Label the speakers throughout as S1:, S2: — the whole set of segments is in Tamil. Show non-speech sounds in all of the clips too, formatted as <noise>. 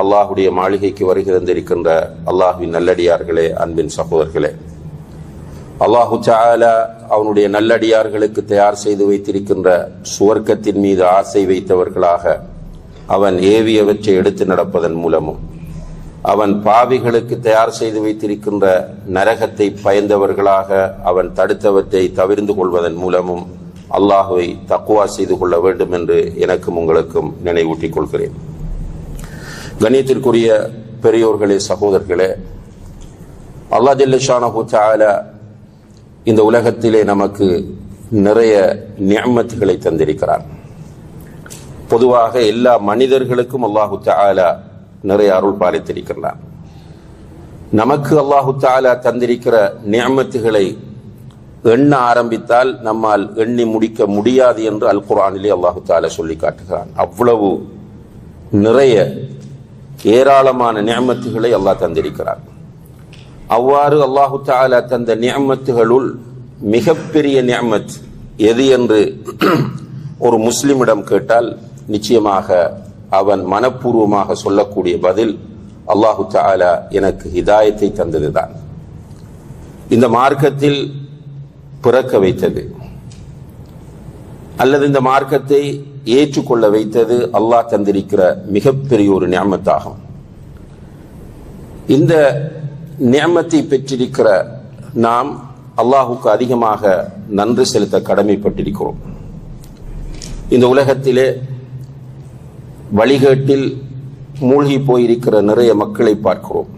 S1: அல்லாஹுடைய மாளிகைக்கு வருகிறந்திருக்கின்ற அல்லாஹுவின் நல்லடியார்களே அன்பின் சகோதரர்களே. அல்லாஹு தாலா அவனுடைய நல்லடியார்களுக்கு தயார் செய்து வைத்திருக்கின்ற சுவர்க்கத்தின் மீது ஆசை வைத்தவர்களாக அவன் ஏவியவற்றை எடுத்து நடப்பதன் மூலமும் அவன் பாவிகளுக்கு தயார் செய்து வைத்திருக்கின்ற நரகத்தை பயந்தவர்களாக அவன் தடுத்தவற்றை தவிர்ந்து கொள்வதன் மூலமும் அல்லாஹுவை தக்குவா செய்து கொள்ள வேண்டும் என்று எனக்கும் உங்களுக்கும் நினைவூட்டிக் கொள்கிறேன். கணியத்திற்குரிய பெரியோர்களே சகோதரர்களே அல்லா ஜல்லஷானஹு தாலா இந்த உலகத்திலே நமக்கு நிறைய நியமத்துகளை தந்திருக்கிறார் பொதுவாக எல்லா மனிதர்களுக்கும் அல்லாஹு தாலா நிறைய அருள் பாலித்திருக்கிறார் நமக்கு அல்லாஹு தாலா தந்திருக்கிற நியமத்துகளை எண்ண ஆரம்பித்தால் நம்மால் எண்ணி முடிக்க முடியாது என்று அல் குரானிலே அல்லாஹு தாலா சொல்லி காட்டுகிறான். அவ்வளவு நிறைய ஏராளமான நியமத்துகளை அல்லாஹ் தந்திருக்கிறார். அவ்வாறு அல்லாஹு தாலா தந்த நியமத்துகளுள் மிகப்பெரிய நியமத் எது என்று <clears throat> ஒரு முஸ்லிமிடம் கேட்டால் நிச்சயமாக அவன் மனப்பூர்வமாக சொல்லக்கூடிய பதில் அல்லாஹு தாலா எனக்கு ஹிதாயத்தை தந்ததுதான். இந்த மார்க்கத்தில் பிறக்க வைத்தது. அல்லது இந்த மார்க்கத்தை ஏற்றுக்கொள்ள வைத்தது அல்லாஹ் தந்திருக்கிற மிகப்பெரிய ஒரு நியமத்தாகும். இந்த நியமத்தை பெற்றிருக்கிற நாம் அல்லாஹுக்கு அதிகமாக நன்றி செலுத்த கடமைப்பட்டிருக்கிறோம். இந்த உலகத்திலே வழிகேட்டில் மூழ்கி போயிருக்கிற நிறைய மக்களை பார்க்கிறோம்.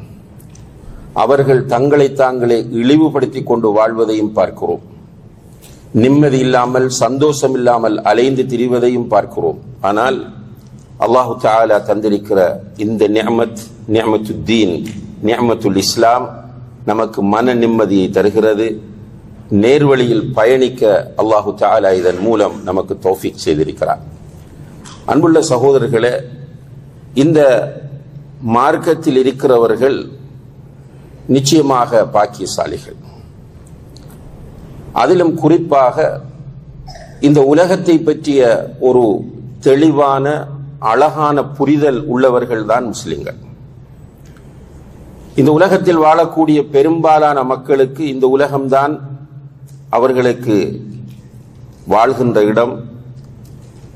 S1: அவர்கள் தங்களை தாங்களே இழிவுபடுத்தி கொண்டு வாழ்வதையும் பார்க்கிறோம். நிம்மதி இல்லாமல் சந்தோஷம் இல்லாமல் அலைந்து திரிவதையும் பார்க்கிறோம். ஆனால் அல்லாஹு தாலா தந்திருக்கிற இந்த நியமத் நியமத்து தீன் நியமத்துல் இஸ்லாம் நமக்கு மன நிம்மதியை தருகிறது. நேர்வழியில் பயணிக்க அல்லாஹு தாலா இதன் மூலம் நமக்கு தோஃபிக் செய்திருக்கிறார். அன்புள்ள சகோதரர்களே இந்த மார்க்கத்தில் இருக்கிறவர்கள் நிச்சயமாக பாக்கியசாலிகள். அதிலும் குறிப்பாக இந்த உலகத்தை பற்றிய ஒரு தெளிவான அழகான புரிதல் உள்ளவர்கள் தான் முஸ்லிம்கள். இந்த உலகத்தில் வாழக்கூடிய பெரும்பாலான மக்களுக்கு இந்த உலகம்தான் அவர்களுக்கு வாழ்கின்ற இடம்.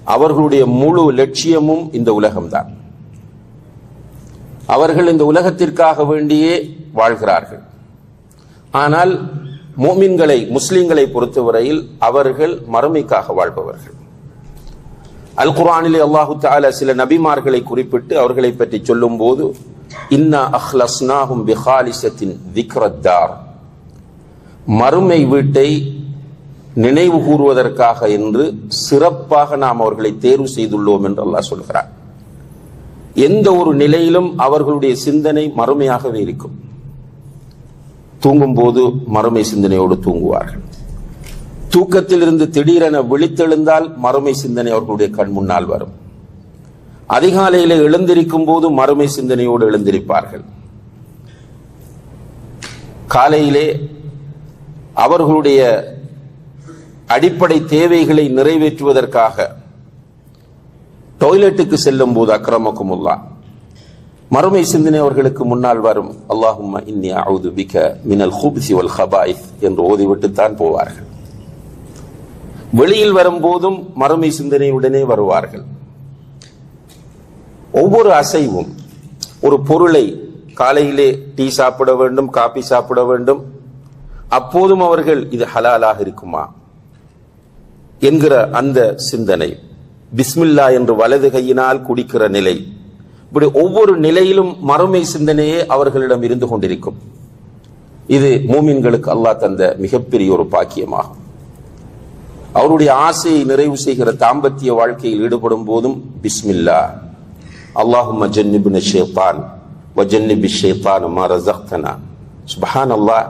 S1: அவர்களுடைய முழு லட்சியமும் இந்த உலகம்தான். அவர்கள் இந்த உலகத்திற்காக வேண்டியே வாழ்கிறார்கள். ஆனால் மோமின்களை முஸ்லிம்களை பொறுத்தவரையில் அவர்கள் மறுமைக்காக வாழ்பவர்கள். அல் குரானிலே அல்லாஹு தால சில நபிமார்களை குறிப்பிட்டு அவர்களை பற்றி சொல்லும் போது இன்னா அஹ்லஸ்னாஹும் பிஹாலிசத்தின் திக்ரத்தார். மறுமை வீட்டை நினைவு கூறுவதற்காக என்று சிறப்பாக நாம் அவர்களை தேர்வு செய்துள்ளோம் என்று அல்லாஹ் சொல்கிறார் எந்த ஒரு நிலையிலும் அவர்களுடைய சிந்தனை மறுமையாகவே இருக்கும். தூங்கும் போது மறுமை சிந்தனையோடு தூங்குவார்கள். தூக்கத்தில் இருந்து திடீரென விழித்தெழுந்தால் மறுமை சிந்தனை அவர்களுடைய கண் முன்னால் வரும். அதிகாலையில் எழுந்திருக்கும் போது மறுமை சிந்தனையோடு எழுந்திருப்பார்கள். காலையிலே அவர்களுடைய அடிப்படை தேவைகளை நிறைவேற்றுவதற்காக டாய்லெட்டுக்கு செல்லும் போது அக்கிரமக்குமுல்லா மறுமை சிந்தனை அவர்களுக்கு முன்னால் வரும் அல்லாஹும் இன்னி அவுது பிக மினல் ஹூபிசி வல் ஹபாயித் என்று ஓதிவிட்டுத்தான் போவார்கள். வெளியில் வரும்போதும் மறுமை சிந்தனையுடனே வருவார்கள். ஒவ்வொரு அசைவும் ஒரு பொருளை காலையிலே டீ சாப்பிட வேண்டும் காபி சாப்பிட வேண்டும் அப்போதும் அவர்கள் இது ஹலாலாக இருக்குமா என்கிற அந்த சிந்தனை பிஸ்மில்லா என்று வலது கையினால் குடிக்கிற நிலை இப்படி ஒவ்வொரு நிலையிலும் மறுமை சிந்தனையே அவர்களிடம் இருந்து கொண்டிருக்கும். இது மூமின்களுக்கு அல்லாஹ் தந்த மிகப்பெரிய ஒரு பாக்கியமாகும். அவருடைய ஆசையை நிறைவு செய்கிற தாம்பத்திய வாழ்க்கையில் ஈடுபடும் போதும் பிஸ்மில்லா. அல்லாஹும் ஜன்னிபின் ஷேத்தான் வஜன்னிபி ஷேத்தான் ரசக்தனா சுபஹான் அல்லாஹ்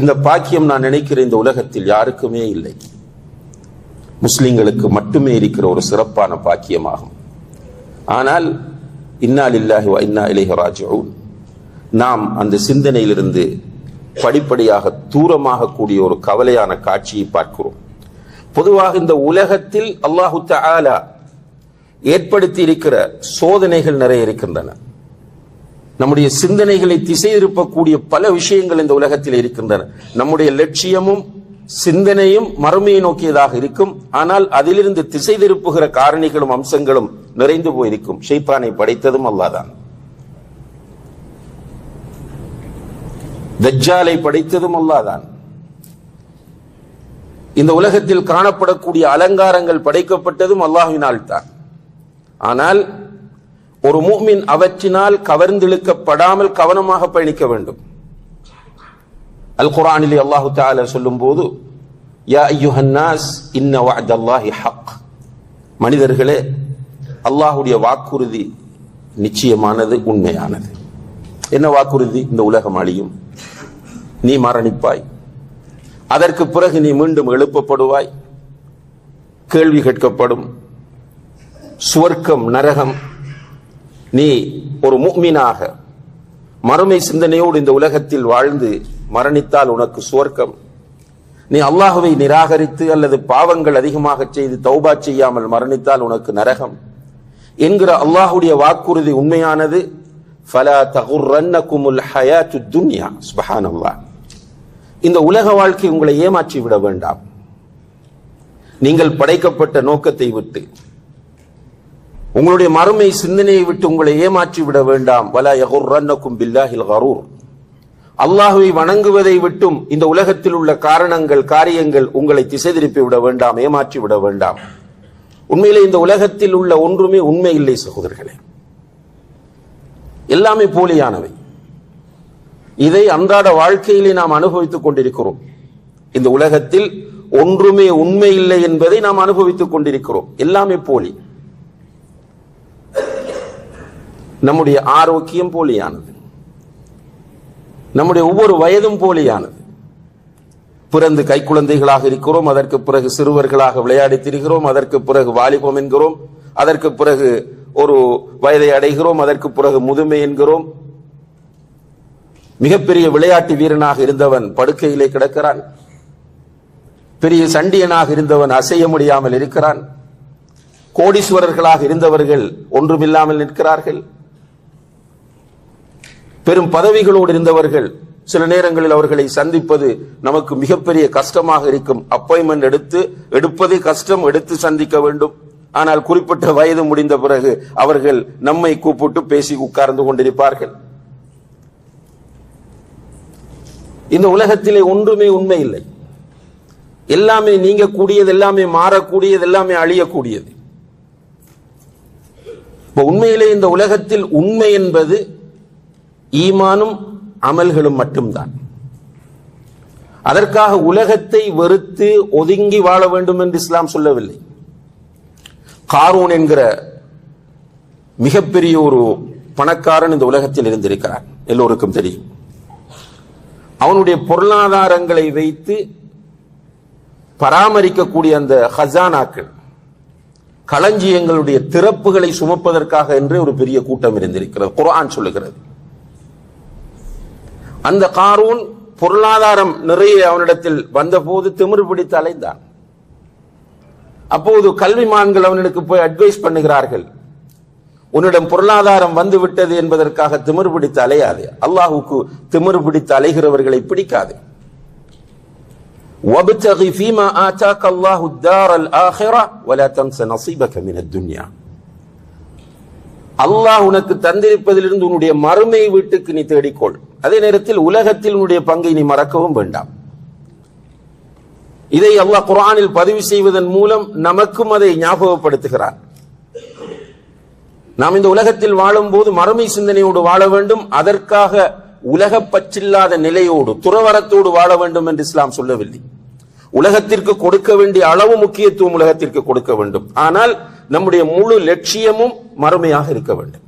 S1: இந்த பாக்கியம் நான் நினைக்கிற இந்த உலகத்தில் யாருக்குமே இல்லை. முஸ்லிம்களுக்கு மட்டுமே இருக்கிற ஒரு சிறப்பான பாக்கியமாகும். ஆனால் இன்னா லில்லாஹி வ இன்னா இலேஹி ராஜிஊன். நாம் அந்த சிந்தனையிலிருந்து படிப்படியாக தூரமாக கூடிய ஒரு கவலையான காட்சியை பார்க்கிறோம். பொதுவாக இந்த உலகத்தில் அல்லாஹு தாலா ஏற்படுத்தி இருக்கிற சோதனைகள் நிறைய இருக்கின்றன. நம்முடைய சிந்தனைகளை திசை திருப்பக்கூடிய பல விஷயங்கள் இந்த உலகத்தில் இருக்கின்றன. நம்முடைய லட்சியமும் சிந்தனையும் மறுமையை நோக்கியதாக இருக்கும். ஆனால் அதிலிருந்து திசை திருப்புகிற காரணிகளும் அம்சங்களும் நிறைந்து போயிருக்கும். ஷைத்தானை படைத்ததும் அல்லாதான். தஜ்ஜாலை படைத்ததும் அல்லாதான். இந்த உலகத்தில் காணப்படக்கூடிய அலங்காரங்கள் படைக்கப்பட்டதும் அல்லாஹினால் தான் ஆனால் ஒரு மூமின் அவற்றினால் கவர்ந்திழுக்கப்படாமல் கவனமாக பயணிக்க வேண்டும். அல் குரானிலே அல்லாஹு தாலா சொல்லும் போது யா ஐயுஹன்னாஸ் இன்ன வஅதல்லாஹி ஹக். மனிதர்களே அல்லாஹ்வுடைய வாக்குறுதி நிச்சயமானது உண்மையானது. என்ன வாக்குறுதி? இந்த உலகம் அழியும். நீ மரணிப்பாய். அதற்கு பிறகு நீ மீண்டும் எழுப்பப்படுவாய். கேள்வி கேட்கப்படும். சுவர்க்கம் நரகம். நீ ஒரு முக்மீனாக மறுமை சிந்தனையோடு இந்த உலகத்தில் வாழ்ந்து மரணித்தால் உனக்கு சுவர்க்கம். நீ அல்லாஹுவை நிராகரித்து அல்லது பாவங்கள் அதிகமாக செய்து தௌபா செய்யாமல் மரணித்தால் உனக்கு நரகம். என்கிற அல்லாஹுடைய வாக்குறுதி உண்மையானது ஃபலா தகுர்ரன்னகுமுல் ஹயாத்து துன்யா சுபஹானல்லாஹ் இந்த உலக வாழ்க்கை உங்களை ஏமாற்றி விட வேண்டாம். நீங்கள் படைக்கப்பட்ட நோக்கத்தை விட்டு உங்களுடைய மறுமை சிந்தனையை விட்டு உங்களை ஏமாற்றி விட வேண்டாம். வலா யகுர்ரன்னக்கும் பில்லாஹில் கரூர் அல்லாஹுவை வணங்குவதை விட்டும் இந்த உலகத்தில் உள்ள காரணங்கள் காரியங்கள் உங்களை திசை திருப்பி விட வேண்டாம் ஏமாற்றி விட வேண்டாம். உண்மையிலே இந்த உலகத்தில் உள்ள ஒன்றுமே உண்மை இல்லை சகோதரர்களே. எல்லாமே போலியானவை. இதை அன்றாட வாழ்க்கையிலே நாம் அனுபவித்துக் கொண்டிருக்கிறோம். இந்த உலகத்தில் ஒன்றுமே உண்மை இல்லை என்பதை நாம் அனுபவித்துக் கொண்டிருக்கிறோம். எல்லாமே போலி. நம்முடைய ஆரோக்கியம் போலியானது. நம்முடைய ஒவ்வொரு வயதும் போலியானது. பிறந்து கைக்குழந்தைகளாக இருக்கிறோம். அதற்கு பிறகு சிறுவர்களாக விளையாடி திரிகிறோம் அதற்கு பிறகு வாலிபம் என்கிறோம். அதற்கு பிறகு ஒரு வயதை அடைகிறோம். அதற்கு பிறகு முதுமை என்கிறோம். மிகப்பெரிய விளையாட்டு வீரனாக இருந்தவன் படுக்கையிலே கிடக்கிறான். பெரிய சண்டியனாக இருந்தவன் அசைய முடியாமல் இருக்கிறான். கோடீஸ்வரர்களாக இருந்தவர்கள் ஒன்றுமில்லாமல் நிற்கிறார்கள். பெரும் பதவிகளோடு இருந்தவர்கள் சில நேரங்களில் அவர்களை சந்திப்பது நமக்கு மிகப்பெரிய கஷ்டமாக இருக்கும். அப்பாயின்மெண்ட் எடுத்து எடுப்பதே கஷ்டம் எடுத்து சந்திக்க வேண்டும். ஆனால் குறிப்பிட்ட வயது முடிந்த பிறகு அவர்கள் நம்மை கூப்பிட்டு பேசி உட்கார்ந்து கொண்டிருப்பார்கள். இந்த உலகத்திலே ஒன்றுமே உண்மை இல்லை. எல்லாமே நீங்கக்கூடியது எல்லாமே மாறக்கூடியது எல்லாமே அழியக்கூடியது. இப்ப உண்மையிலே இந்த உலகத்தில் உண்மை என்பது ஈமானும் அமல்களும் மட்டும்தான். அதற்காக உலகத்தை வெறுத்து ஒதுங்கி வாழ வேண்டும் என்று இஸ்லாம் சொல்லவில்லை. காரூன் என்கிற மிகப்பெரிய ஒரு பணக்காரன் இந்த உலகத்தில் இருந்திருக்கிறான். எல்லோருக்கும் தெரியும். அவனுடைய பொருளாதாரங்களை வைத்து பராமரிக்கக்கூடிய அந்த ஹசானாக்கள் களஞ்சியங்களுடைய திறப்புகளை சுமப்பதற்காக என்று ஒரு பெரிய கூட்டம் இருந்திருக்கிறது. குரான் சொல்லுகிறது. அந்த காரூன் பொருளாதாரம் நிறைய அவனிடத்தில் வந்தபோது திமிரு பிடித்து அலைந்தான் அப்போது கல்விமான்கள் அவனுக்கு போய் அட்வைஸ் பண்ணுகிறார்கள் உன்னிடம் பொருளாதாரம் வந்து விட்டது என்பதற்காக திமிரு பிடித்து அலையாது அல்லாஹுக்கு திமிரு பிடித்து அலைகிறவர்களை பிடிக்காது وابتغ فيما آتاك الله الدار الآخرة ولا تنس نصيبك من الدنيا அல்லாஹ் உனக்கு தந்திருப்பதிலிருந்து உன்னுடைய மறுமை வீட்டுக்கு நீ தேடிக்கொள் அதே நேரத்தில் உலகத்தில் உன்னுடைய பங்கை நீ மறக்கவும் வேண்டாம். இதை அல்லாஹ் குரானில் பதிவு செய்வதன் மூலம் நமக்கும் அதை ஞாபகப்படுத்துகிறான் நாம் இந்த உலகத்தில் வாழும் போது மறுமை சிந்தனையோடு வாழ வேண்டும் அதற்காக உலக பற்றில்லாத நிலையோடு துறவரத்தோடு வாழ வேண்டும் என்று இஸ்லாம் சொல்லவில்லை. உலகத்திற்கு கொடுக்க வேண்டிய அளவு முக்கியத்துவம் உலகத்திற்கு கொடுக்க வேண்டும். ஆனால் நம்முடைய முழு லட்சியமும் மறுமையாக இருக்க வேண்டும்.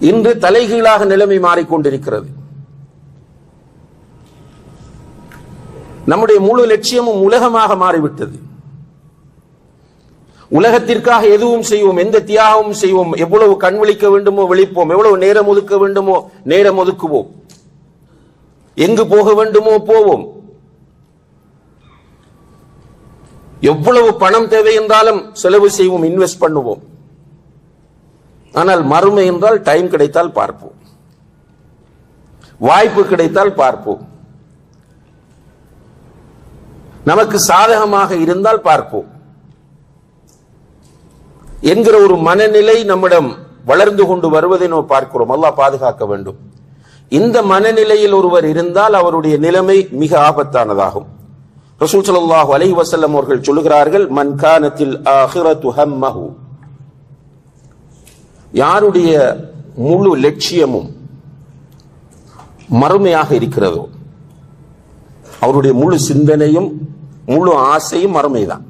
S1: இன்று தலைகீழாக நிலைமை மாறிக்கொண்டிருக்கிறது. நம்முடைய முழு லட்சியமும் உலகமாக மாறிவிட்டது. உலகத்திற்காக எதுவும் செய்வோம் எந்த தியாகமும் செய்வோம் எவ்வளவு கண் விழிக்க வேண்டுமோ விழிப்போம் எவ்வளவு நேரம் ஒதுக்க வேண்டுமோ நேரம் ஒதுக்குவோம். எங்கு போக வேண்டுமோ போவோம். எவ்வளவு பணம் தேவை என்றாலும் செலவு செய்வோம் இன்வெஸ்ட் பண்ணுவோம். ஆனால் மறுமை என்றால் டைம் கிடைத்தால் பார்ப்போம். வாய்ப்பு கிடைத்தால் பார்ப்போம். நமக்கு சாதகமாக இருந்தால் பார்ப்போம். என்கிற ஒரு மனநிலை நம்மிடம் வளர்ந்து கொண்டு வருவதை நாம் பார்க்கிறோம். அல்லாஹ் பாதுகாக்க வேண்டும். இந்த மனநிலையில் ஒருவர் இருந்தால் அவருடைய நிலைமை மிக ஆபத்தானதாகும். ரசூல் சல்லாஹூ அலஹி வசல்லம் அவர்கள் சொல்லுகிறார்கள் மன் கானத்தில் ஆஹிரத்து ஹம்மஹூ. யாருடைய முழு லட்சியமும் மறுமையாக இருக்கிறதோ அவருடைய முழு சிந்தனையும் முழு ஆசையும் மறுமைதான்.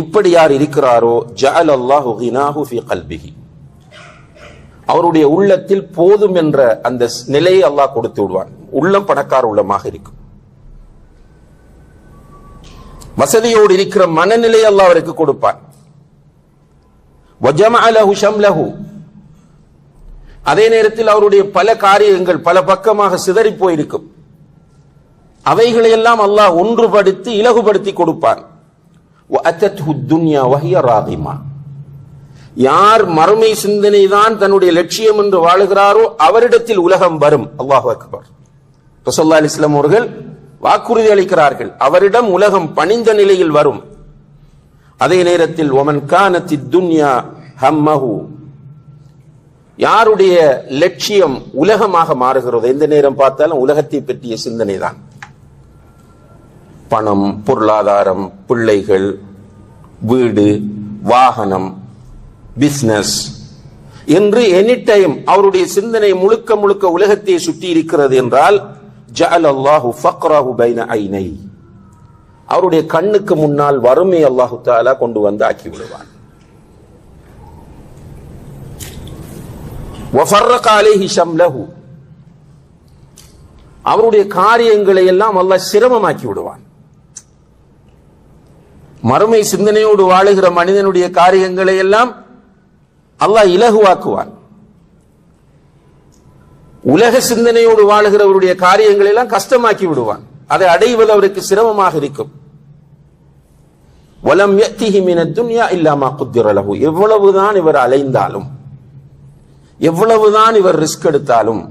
S1: இப்படி யார் இருக்கிறாரோ ஜஅல் அல்லாஹு கினாஹு ஃபி கல்பிஹி. அவருடைய உள்ளத்தில் போதும் என்ற அந்த நிலையை அல்லாஹ் கொடுத்து விடுவான். உள்ளம் பணக்கார உள்ளமாக இருக்கும். வசதியோடு இருக்கிற மனநிலை அல்லாஹ் அவருக்கு கொடுப்பான். அதே நேரத்தில் அவருடைய பல காரியங்கள் பல பக்கமாக சிதறி போயிருக்கும். அவைகளையெல்லாம் அல்லாஹ் ஒன்றுபடுத்தி இலகுபடுத்தி கொடுப்பான். யார் மறுமை சிந்தனை தான் தன்னுடைய லட்சியம் என்று வாழுகிறாரோ அவரிடத்தில் உலகம் வரும். அல்லாஹ் அக்பர். ரசோல்லா அலிஸ்லாம் அவர்கள் வாக்குறுதி அளிக்கிறார்கள். அவரிடம் உலகம் பணிந்த நிலையில் வரும். அதே நேரத்தில் ஒமன் கானத்தி துன்யா ஹம்மஹு யாருடைய லட்சியம் உலகமாக மாறுகிறதோ எந்த நேரம் பார்த்தாலும் உலகத்தை பற்றிய சிந்தனை தான். பணம் பொருளாதாரம் பிள்ளைகள் வீடு வாகனம் பிஸ்னஸ் என்று எனி டைம் அவருடைய சிந்தனை முழுக்க முழுக்க உலகத்தை சுற்றி இருக்கிறது என்றால் ஜஅல் அல்லாஹு ஃபக்ராஹு பைன ஐனை அவருடைய கண்ணுக்கு முன்னால் வறுமை அல்லாஹு தாலா கொண்டு வந்து ஆக்கி விடுவான். அவருடைய காரியங்களை எல்லாம் அல்லாஹ் சிரமமாக்கி விடுவான். மறுமை சிந்தனையோடு வாழுகிற மனிதனுடைய காரியங்களை எல்லாம் அல்லாஹ் இலகுவாக்குவான். உலக சிந்தனையோடு வாழுகிறவருடைய காரியங்களை எல்லாம் கஷ்டமாக்கி விடுவான். அதை அடைவது அவருக்கு சிரமமாக இருக்கும். வலம் யத்திஹி மின துன்யா இல்லாமா குத்திரலகு எவ்வளவுதான் இவர் அலைந்தாலும் எவ்வளவுதான் இவர் ரிஸ்க் எடுத்தாலும்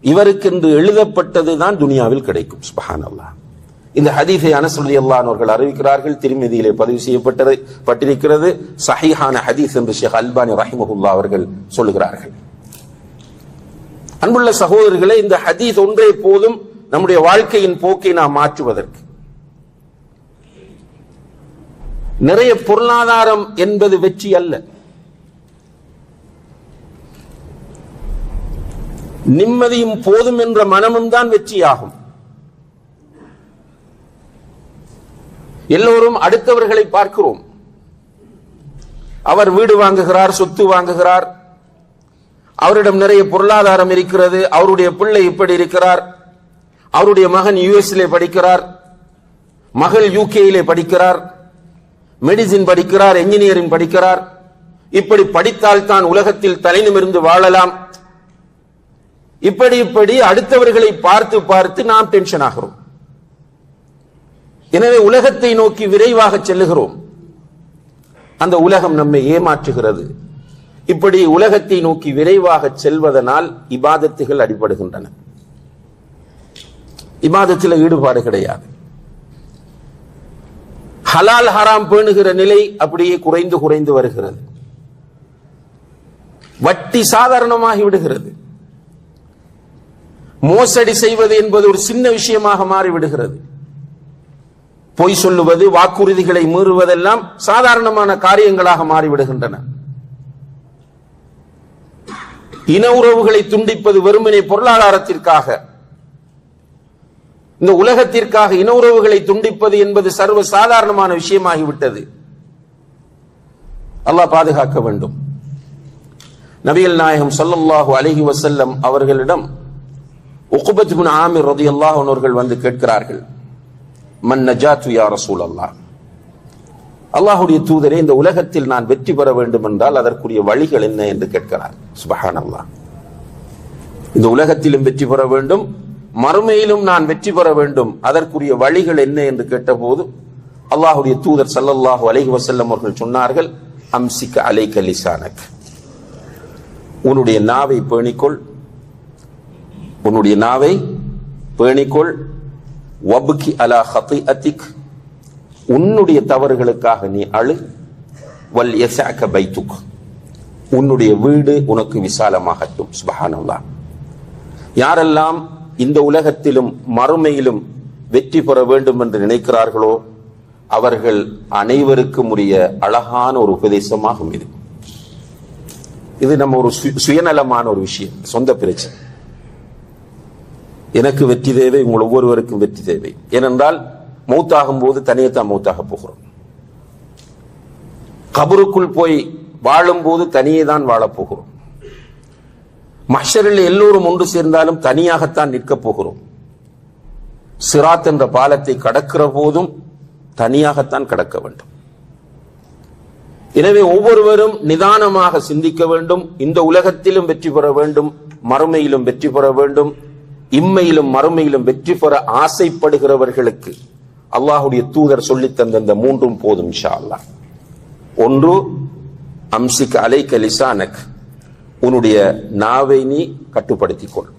S1: இவருக்கு என்று எழுதப்பட்டதுதான் துனியாவில் கிடைக்கும். சுபஹானல்லாஹ். இந்த ஹதீஸை அனஸ் ரலியல்லாஹு அறிவிக்கிறார்கள். திருமதியிலே பதிவு செய்யப்பட்டது பட்டிருக்கிறது. சஹிஹான ஹதீஸ் என்று ஷேக் அல்பானி ரஹிமஹுல்லா அவர்கள் சொல்லுகிறார்கள். அன்புள்ள சகோதரர்களே இந்த ஹதீஸ் ஒன்றே போதும் நம்முடைய வாழ்க்கையின் போக்கை நாம் மாற்றுவதற்கு. நிறைய பொருளாதாரம் என்பது வெற்றி அல்ல. நிம்மதியும் போதும் என்ற மனமும் தான் வெற்றியாகும். எல்லோரும் அடுத்தவர்களை பார்க்கிறோம். அவர் வீடு வாங்குகிறார் சொத்து வாங்குகிறார். அவரிடம் நிறைய பொருளாதாரம் இருக்கிறது. அவருடைய பிள்ளை இப்படி இருக்கிறார். அவருடைய மகன் யுஎஸ்லே படிக்கிறார். மகள் யூகேயிலே படிக்கிறார். மெடிசின் படிக்கிறார் என்ஜினியரிங் படிக்கிறார். இப்படி படித்தால் தான் உலகத்தில் தலைநிமிர்ந்து வாழலாம். இப்படி இப்படி அடுத்தவர்களை பார்த்து பார்த்து நாம் டென்ஷன் ஆகிறோம். எனவே உலகத்தை நோக்கி விரைவாக செல்லுகிறோம். அந்த உலகம் நம்மை ஏமாற்றுகிறது. இப்படி உலகத்தை நோக்கி விரைவாக செல்வதனால் இபாதத்துகள் அடிபடுகின்றன. இபாதத்தில் ஈடுபாடு கிடையாது. ஹலால் ஹராம் பேணுகிற நிலை அப்படியே குறைந்து குறைந்து வருகிறது. வட்டி சாதாரணமாகி விடுகிறது. மோசடி செய்வது என்பது ஒரு சின்ன விஷயமாக மாறிவிடுகிறது பொய் சொல்லுவது வாக்குறுதிகளை மீறுவதெல்லாம் சாதாரணமான காரியங்களாக மாறிவிடுகின்றன இன உறவுகளை துண்டிப்பது வெறுமனே பொருளாதாரத்திற்காக இந்த உலகத்திற்காக இன உறவுகளை துண்டிப்பது என்பது சர்வ சாதாரணமான விஷயமாகிவிட்டது. அல்லாஹ் பாதுகாக்க வேண்டும். நபிகள் நாயகம் ஸல்லல்லாஹு அலஹி வசல்லம் அவர்களிடம் உகுபத் பின் ஆமிர் ரதியல்லாஹு அவர்கள் வந்து கேட்கிறார்கள் மன் நஜாத்து யா ரசூல் அல்லாஹ் அல்லாஹுடைய தூதரே இந்த உலகத்தில் நான் வெற்றி பெற வேண்டும் என்றால் அதற்குரிய வழிகள் என்ன என்று கேட்கிறார். சுபஹான் அல்லாஹ் இந்த உலகத்திலும் வெற்றி பெற வேண்டும். மறுமையிலும் நான் வெற்றி பெற வேண்டும். அதற்குரிய வழிகள் என்ன என்று கேட்டபோது அல்லாஹுடைய தூதர் சல்லல்லாஹு அலைஹி வசல்லம் அவர்கள் சொன்னார்கள் அம்சிக்க அலை கலிசானக் உன்னுடைய நாவை பேணிக்கொள். உன்னுடைய நாவை பேணிக்கொள். வபுக்கி அலா ஹத்தி அத்திக் உன்னுடைய தவறுகளுக்காக நீ அழு. வல் எசாக்க பைத்துக். உன்னுடைய வீடு உனக்கு விசாலமாகட்டும் சுபஹானல்லாஹ். யாரெல்லாம் இந்த உலகத்திலும் மறுமையிலும் வெற்றி பெற வேண்டும் என்று நினைக்கிறார்களோ? அவர்கள் அனைவருக்கும் உரிய அழகான ஒரு உபதேசமாகும் இது. இது நம்ம ஒரு சு- சுயநலமான ஒரு விஷயம். சொந்த பிரச்சனை. எனக்கு வெற்றி தேவை உங்கள் ஒவ்வொருவருக்கும் வெற்றி தேவை. ஏனென்றால் மௌத்தாகும் போது தனியே தான் மௌத்தாக போகிறோம். கபருக்குள் போய் வாழும் போது தனியே தான் வாழப் போகிறோம். மஷரில் எல்லோரும் ஒன்று சேர்ந்தாலும் தனியாகத்தான் நிற்கப் போகிறோம். சிராத் என்ற பாலத்தை கடக்கிற போதும் தனியாகத்தான் கடக்க வேண்டும். எனவே ஒவ்வொருவரும் நிதானமாக சிந்திக்க வேண்டும். இந்த உலகத்திலும் வெற்றி பெற வேண்டும். மறுமையிலும் வெற்றி பெற வேண்டும். இம்மையிலும் மறுமையிலும் வெற்றி பெற ஆசைப்படுகிறவர்களுக்கு அல்லாஹுடைய தூதர் சொல்லி தந்த இந்த மூன்றும் போதும் ஷா அல்லாஹ். ஒன்று அம்சிக் அலைக்க லிசானக். உன்னுடைய நாவை நீ கட்டுப்படுத்திக் கொள்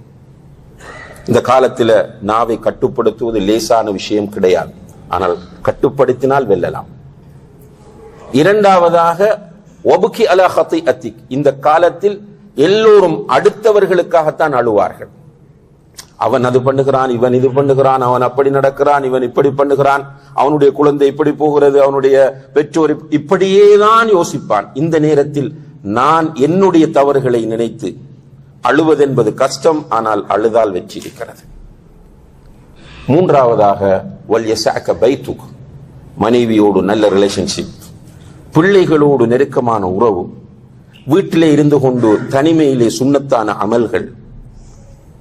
S1: இந்த காலத்துல நாவை கட்டுப்படுத்துவது லேசான விஷயம் கிடையாது. ஆனால் கட்டுப்படுத்தினால் வெல்லலாம். இரண்டாவதாக ஒபுக்கி அலா ஹத்தி அத்திக் இந்த காலத்தில் எல்லோரும் அடுத்தவர்களுக்காகத்தான் அழுவார்கள். அவன் அது பண்ணுகிறான் இவன் இது பண்ணுகிறான் அவன் அப்படி நடக்கிறான் இவன் இப்படி பண்ணுகிறான் அவனுடைய குழந்தை இப்படி போகிறது அவனுடைய பெற்றோர் இப்படியே இப்படியேதான் யோசிப்பான். இந்த நேரத்தில் நான் என்னுடைய தவறுகளை நினைத்து அழுவதென்பது கஷ்டம் ஆனால் அழுதால் வெற்றி இருக்கிறது. மூன்றாவதாக வல் பைத்துக் மனைவியோடு நல்ல ரிலேஷன்ஷிப் பிள்ளைகளோடு நெருக்கமான உறவு வீட்டிலே இருந்து கொண்டு தனிமையிலே சுண்ணத்தான அமல்கள்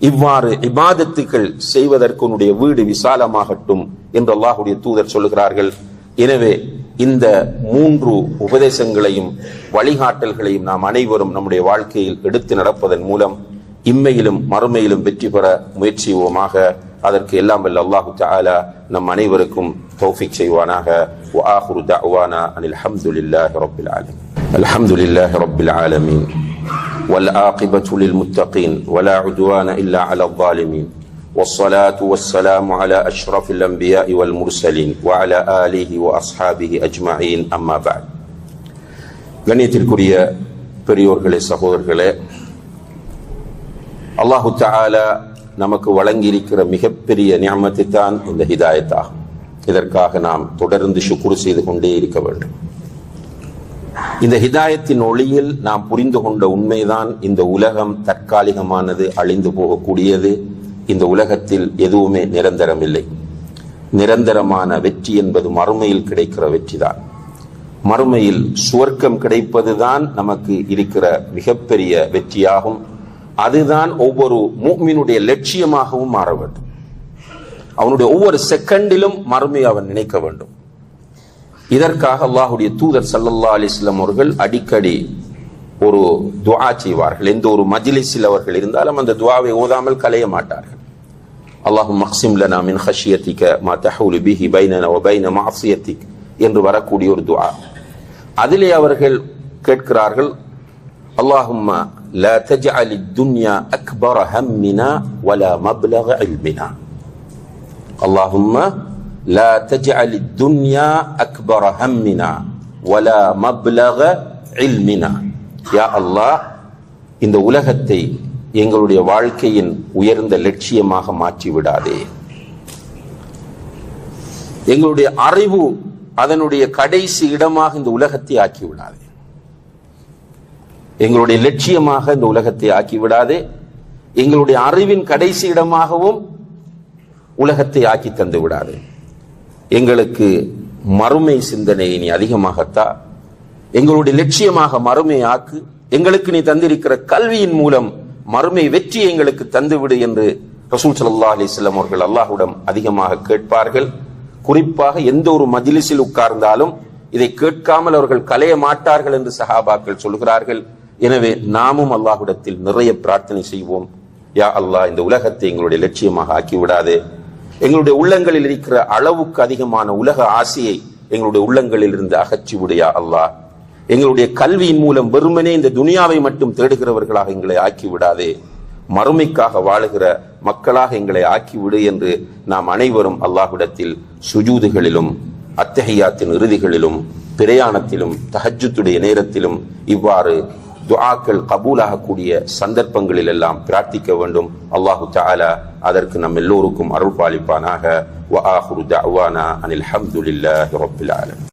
S1: இவ்வாறு இபாதத்துகள் செய்வதற்கு உன்னுடைய வீடு விசாலமாகட்டும் என்று அல்லாஹுடைய தூதர் சொல்லுகிறார்கள். எனவே இந்த மூன்று உபதேசங்களையும் வழிகாட்டல்களையும் நாம் அனைவரும் நம்முடைய வாழ்க்கையில் எடுத்து நடப்பதன் மூலம் இம்மையிலும் மறுமையிலும் வெற்றி பெற முயற்சிவோமாக அதற்கு எல்லாம் வல்ல அல்லாஹு தஆலா நம் அனைவருக்கும் தௌஃபிக் செய்வானாக وآخر دعوانا أن الحمد لله رب العالمين الحمد لله رب العالمين والعاقبة للمتقين ولا عدوان إلا على الظالمين والصلاة والسلام على أشرف الأنبياء والمرسلين وعلى آله وأصحابه أجمعين أما بعد கண்ணியத்திற்குரிய பெரியோர்களே சகோதரர்களே அல்லாஹு தஆலா நமக்கு வழங்கியிருக்கிற மிகப்பெரிய நியமத்தை தான் இந்த ஹிதாயத்தாகும் இதற்காக நாம் தொடர்ந்து சுக்குரு செய்து கொண்டே இருக்க வேண்டும் இந்த ஹிதாயத்தின் ஒளியில் நாம் புரிந்து கொண்ட உண்மைதான் இந்த உலகம் தற்காலிகமானது அழிந்து போகக்கூடியது இந்த உலகத்தில் எதுவுமே நிரந்தரமில்லை. நிரந்தரமான வெற்றி என்பது மறுமையில் கிடைக்கிற வெற்றிதான். மறுமையில் சுவர்க்கம் கிடைப்பதுதான் நமக்கு இருக்கிற மிகப்பெரிய வெற்றியாகும். அதுதான் ஒவ்வொரு மூமினுடைய லட்சியமாகவும் மாற வேண்டும். அவனுடைய ஒவ்வொரு செகண்டிலும் மறுமை அவன் நினைக்க வேண்டும். இதற்காக அல்லாஹுடைய தூதர் சல்லல்லா அலிஸ்லாம் அவர்கள் அடிக்கடி ஒரு துஆ செய்வார்கள் எந்த ஒரு மஜ்லிஸில் அவர்கள் இருந்தாலும் அந்த துஆவை ஓதாமல் கலைய மாட்டார்கள் அல்லாஹும் மக்சிம் லனா மின் ஹஷியத்திக மா தஹூலு பிஹி பைனன வ பைன மாசியத்திக் என்று வரக்கூடிய ஒரு துஆ அதிலே அவர்கள் கேட்கிறார்கள் اللهم لا تجعل الدنيا أكبر همنا ولا مبلغ علمنا اللهم لا تجعل الدنيا أكبر همنا ولا مبلغ علمنا யா அல்லாஹ் இந்த உலகத்தை எங்களுடைய வாழ்க்கையின் உயர்ந்த லட்சியமாக மாற்றிவிடாதே. எங்களுடைய அறிவு அதனுடைய கடைசி இடமாக இந்த உலகத்தை ஆக்கிவிடாதே. எங்களுடைய லட்சியமாக இந்த உலகத்தை ஆக்கிவிடாதே. எங்களுடைய அறிவின் கடைசி இடமாகவும் உலகத்தை ஆக்கி தந்து விடாது எங்களுக்கு மறுமை சிந்தனை இனி அதிகமாகத்தான் எங்களுடைய லட்சியமாக மறுமை ஆக்கு. எங்களுக்கு நீ தந்திருக்கிற கல்வியின் மூலம் மறுமை வெற்றி எங்களுக்கு தந்துவிடு என்று ரசூல் சல்லா அலிஸ்லாம் அவர்கள் அல்லாஹுடம் அதிகமாக கேட்பார்கள். குறிப்பாக எந்த ஒரு மஜிலிசில் உட்கார்ந்தாலும் இதை கேட்காமல் அவர்கள் கலைய மாட்டார்கள் என்று சஹாபாக்கள் சொல்கிறார்கள். எனவே நாமும் அல்லாஹ்விடத்தில் நிறைய பிரார்த்தனை செய்வோம். யா அல்லாஹ் இந்த உலகத்தை எங்களுடைய லட்சியமாக ஆக்கி விடாதே எங்களுடைய உள்ளங்களில் இருக்கிற அளவுக்கு அதிகமான உலக ஆசையை எங்களுடைய உள்ளங்களில் இருந்து அகற்றி யா அல்லாஹ். எங்களுடைய கல்வியின் மூலம் வெறுமனே இந்த துனியாவை மட்டும் தேடுகிறவர்களாக எங்களை ஆக்கி விடாதே மறுமைக்காக வாழுகிற மக்களாக எங்களை ஆக்கிவிடு என்று நாம் அனைவரும் அல்லாஹ்விடத்தில் சுஜூதுகளிலும் அத்தகையாத்தின் இறுதிகளிலும் பிரயாணத்திலும் தஹஜுத்துடைய நேரத்திலும் இவ்வாறு துஆக்கள் கபூலாகக்கூடிய சந்தர்ப்பங்களில் எல்லாம் பிரார்த்திக்க வேண்டும். அல்லாஹு தாலா அதற்கு நம் எல்லோருக்கும் அருள் பாலிப்பானாக வ ஆஹிரு தஅவானா அனில் ஹம்துலில்லாஹி ரப்பில் ஆலமீன்.